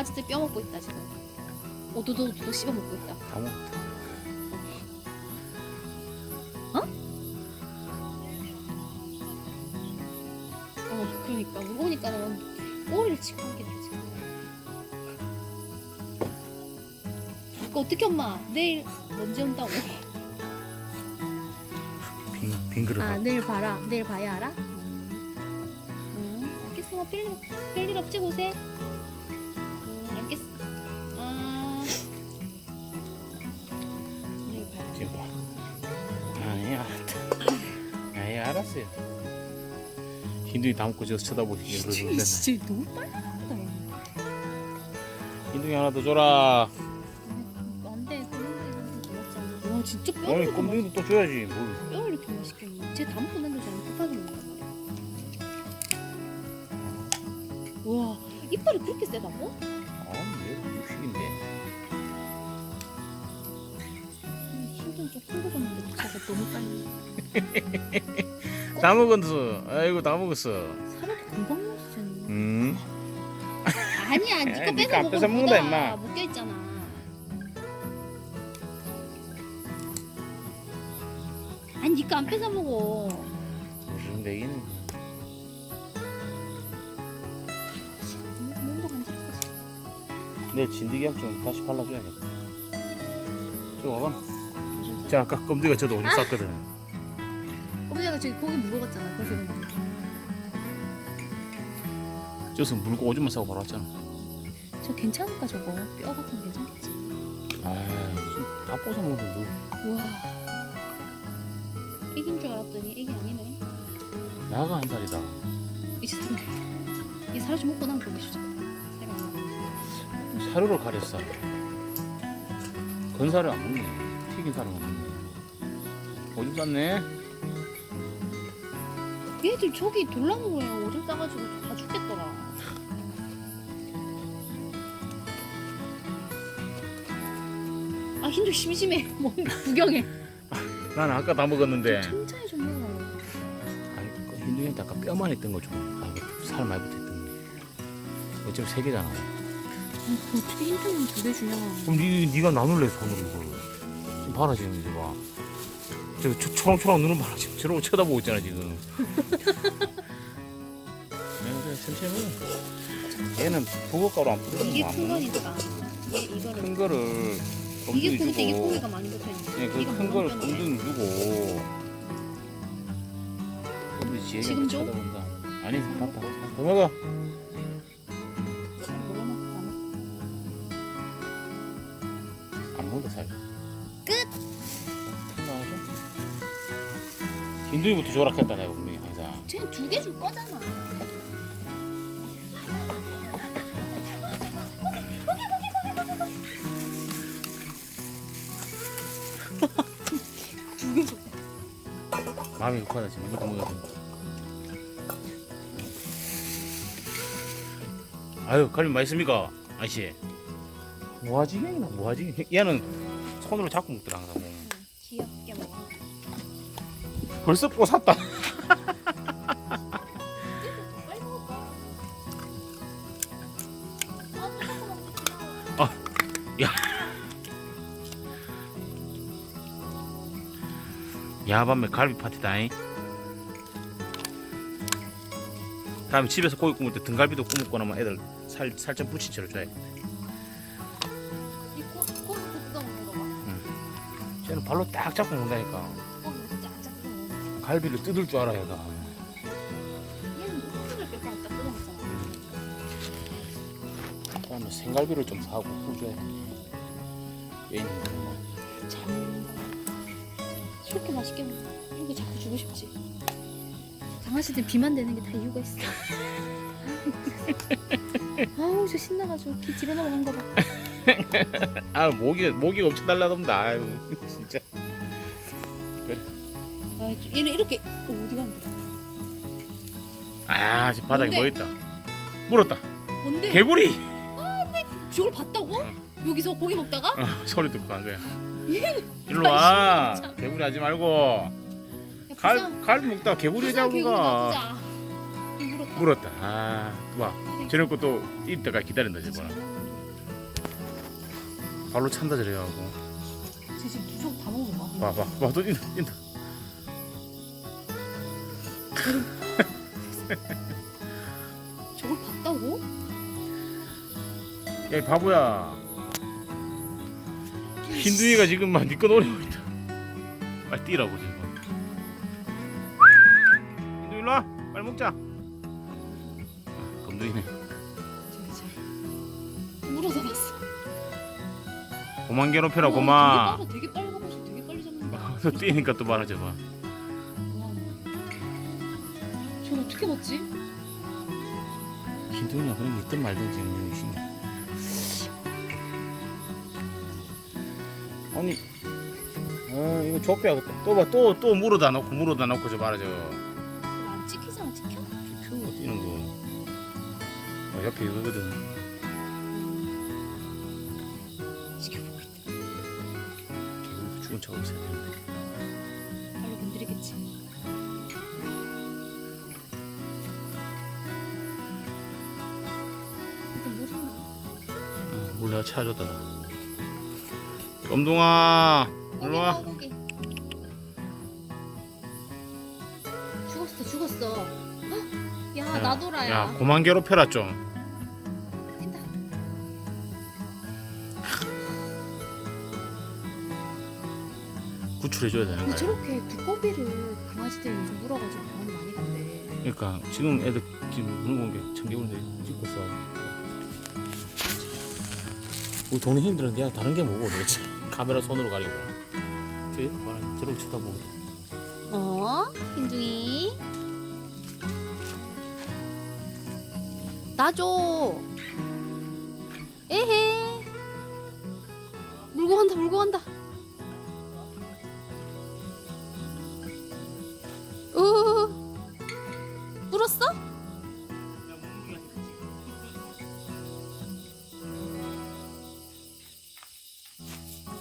강아지들 뼈 먹고 있다 지금. 오도도도 씹어 먹고 있다. 다 먹었다. 어 그러니까 무거우니까 는 꼬리를 치고 하겠다 지금. 그 어떻게 엄마 내일 먼지 온다고? 빈, 빈 그릇. 아 내일 봐라 내일 봐야 알아? 응 알겠어 뭐 별일 별일 없지 고세? 아니, 알았어요. 흰둥이 다 먹고 저서 쳐다보시게 그러고 진짜, 너무 빨리 한다 흰둥이 하나 더 줘라. 안돼 꼼둥이는 고맙잖아 와 진짜 오늘 이렇게 꼼둥이도 또 줘야지. 뭘. 맛- 뼈를 이렇게 맛있게 먹어 쟤다 먹는데 저는 급하게 먹는단 말이야 와 이빨이 그렇게 세다고? 아, 왜 육식인데. 힘좀 좀큰거 줬는데 차가 너무 빨리 다 먹었어. 아이고, 다 먹었어. 사료도 금방 쟤는 음. 아니야 니가 뺏어 니가 먹는다, 임마. 묶여 있잖아 아니 니가 안 뺏어 먹어 무슨 얘기는. 몸도 내 진드기약 좀 다시 발라줘야겠다. 저 와봐. 자, 아까 꼼둥이가 저도 오줌 쌌거든. 어머니가 저기 고기 물어봤잖아 그래서 그런 거지. 저서 물고 오줌만 싸고 바로 왔잖아. 저 괜찮을까 저거 뼈 같은 거 괜찮겠지 아, 다 뽀서 먹는데 우와 애기인 줄 알았더니 애기 아니네 너. 나가 한 살이다. 이제 사람 이 사람 좀 먹고 나면 보기 싫다 사료를 가렸어. 건사를 안 먹네. 튀긴 사료 안 먹네. 오줌 쌌네. 얘들 저기 돌나무에 오줌 싸가지고 다 죽겠더라 아 힘들 심심해 뭐 구경해 난 아까 다 먹었는데. 천천히 좀 먹어 아니, 그 흰둥이한테 아까 뼈만 있던 거 좀. 아, 이거 살 많이 붙어있던 거. 어차피 세 개잖아. 그 어떻게 힘들면 두개 주냐 그럼 니, 니가 나눌래, 손으로 이걸. 지금 봐라, 지금 이제 봐. 초- 초롱초롱 눈을 봐라. 지금 저러고 쳐다보고 있잖아, 지금. 내가 그냥 천천히 먹어. 얘는 버섯가루 안 뿌리는 이게 큰 거니까. 이게 이거를 큰 거를 이게 고기인데 이게 많이 붙어있네. 예, 이거 그큰 거를 먹는 꼼둥이 주고. 지혜가 지금 줘? 쳐다본다. 아니 더 먹어 안 먹어 살 끝! 흰둥이부터 조락했다 내가 분명히 항상. 쟤는 두 개 줄 거잖아. 마음이 급하다 지금. 이거 먹어야 돼 아유 갈비 맛있습니까 아저씨? 뭐하지경이나? 뭐하지경? 얘는 손으로 잡고 먹더라 항상 벌써 뽀 샀다 빨리 먹어 아, 야. 야밤에 갈비 파티다잉. 다음에 집에서 고기 구울 때 등갈비도 구먹고 나면 애들 살 살짝 부친 채로 줘야 돼. 이 꼬, 꼬리 뜯어 먹는 거 봐. 쟤는 발로 딱 잡고 먹는다니까. 갈비를 뜯을 줄 알아 얘가. 얘는 꼬리를 뼈가 딱 뜯어 먹잖아. 그다음에 생갈비를 좀 사고 구줘야 돼. 얘는. 저렇게 맛있게. 이런 거 자꾸 주고 싶지. 강아지들 비만 되는 게 다 이유가 있어. 아우 저 신나가지고 귀 집어넣는 거 봐. 아 목이 목이 엄청 달라던다. 아유 진짜. 아, 얘는 이렇게 어, 어디 가는 거야? 아 지금 바닥에 뭔데? 뭐 있다. 물었다. 뭔데? 개구리. 저걸 봤다고? 여기서 고기 먹다가? 어, 소리 듣고 간 거야. 일로 와. 진짜. 개구리 하지 말고. 야, 부산- 갈 갈비 먹다가 개구리 부산 잡은 개구리 거. 놔두자. 이 물었다. 물었다. 아, 와, 저녁 것도 이때가 기다린다 저거나. 발로 찬다 저래가고. 쟤 지금 두쪽 다 먹는 거 봐, 봐, 봐, 또 인다, 인다. 저걸 봤다고? 야, 이 바보야. 흰둥이가 지금 막 니꺼 노리고 있다. 빨리 뛰라고 지금. 흰둥이 일로 와, 빨리 먹자. 아, 검둥이네. 저기 저 물어잡았어. 고만 괴롭혀라, 와, 고만. 되게 되게 빨리 가고 되게 빨리 잡는다. 또 뛰니까 또 말하지 마. 어떻게 봤지? 흰둥이가 그런 게 있든 말든 지금 여기 신경. 아니, 아 이거 좁혀야겠다. 또 봐, 또 또 물어다 놓고 물어다 놓고 저 말하죠. 안 찍히잖아 찍혀. 큐 뛰는 거. 어, 옆에 이거거든. 지켜보고 있다. 죽은 척 없어야 되는데. 내가 찾아줬다. 검둥아, 일로 와. 고기. 죽었어 죽었어. 헉! 야, 나도라야. 야, 고만 괴롭혀라 좀. 뛴다. 구출해줘야 되는 근데 거야. 저렇게 두꺼비를 강아지들이 요즘 물어가지고 병원 많이 간대. 그러니까 지금 애들 지금 물건 게 청개구리인데 찍고 있어. 우리 동네 힘들은 내가 다른 게 뭐고 도대체 카메라 손으로 가리고. 저기 봐라 저렇게 쳐다보고. 어? 흰둥이. 나줘. 에헤. 물고 간다 물고 간다.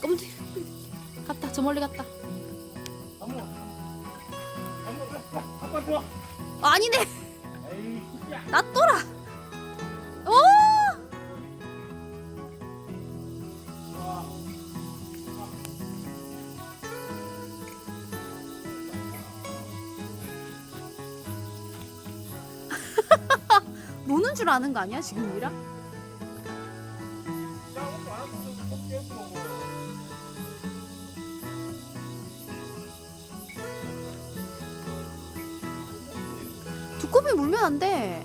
깜짝 갔다 저 멀리 갔다. 어, 아니네. 야. 놔둬라. 오! 노는 줄 아는 거 아니야 지금 우리랑? 두꺼비 물면 안 돼.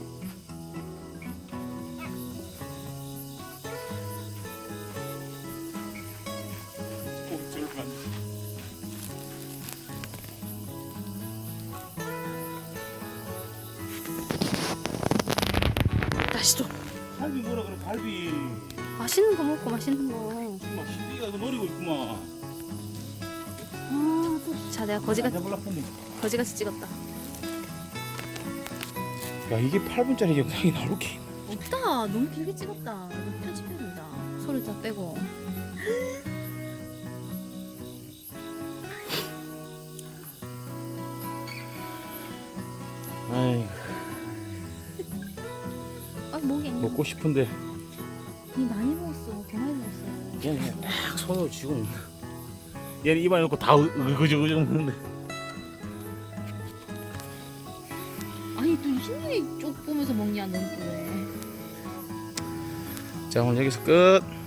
다시 또 갈비 뭐라 그래 갈비. 맛있는 거 먹고 맛있는 거. 정말 신비가 이거 노리고 있구만. 아, 또. 자 내가 거지같이 해볼라폰데. 거지같이 찍었다. 야 이게 8분짜리 영상이 나올 게. 없다. 너무 길게 찍었다. 편집해야 된다. 소리 다 빼고. 아이 아 목이 안 먹고 싶은데 니 많이 먹었어. 개 많이 먹었어. 얘는 그냥 딱 손으로 쥐고 있는. 얘는 입안에 넣고 다 으그저그저 먹는데. 자 오늘 여기서 끝.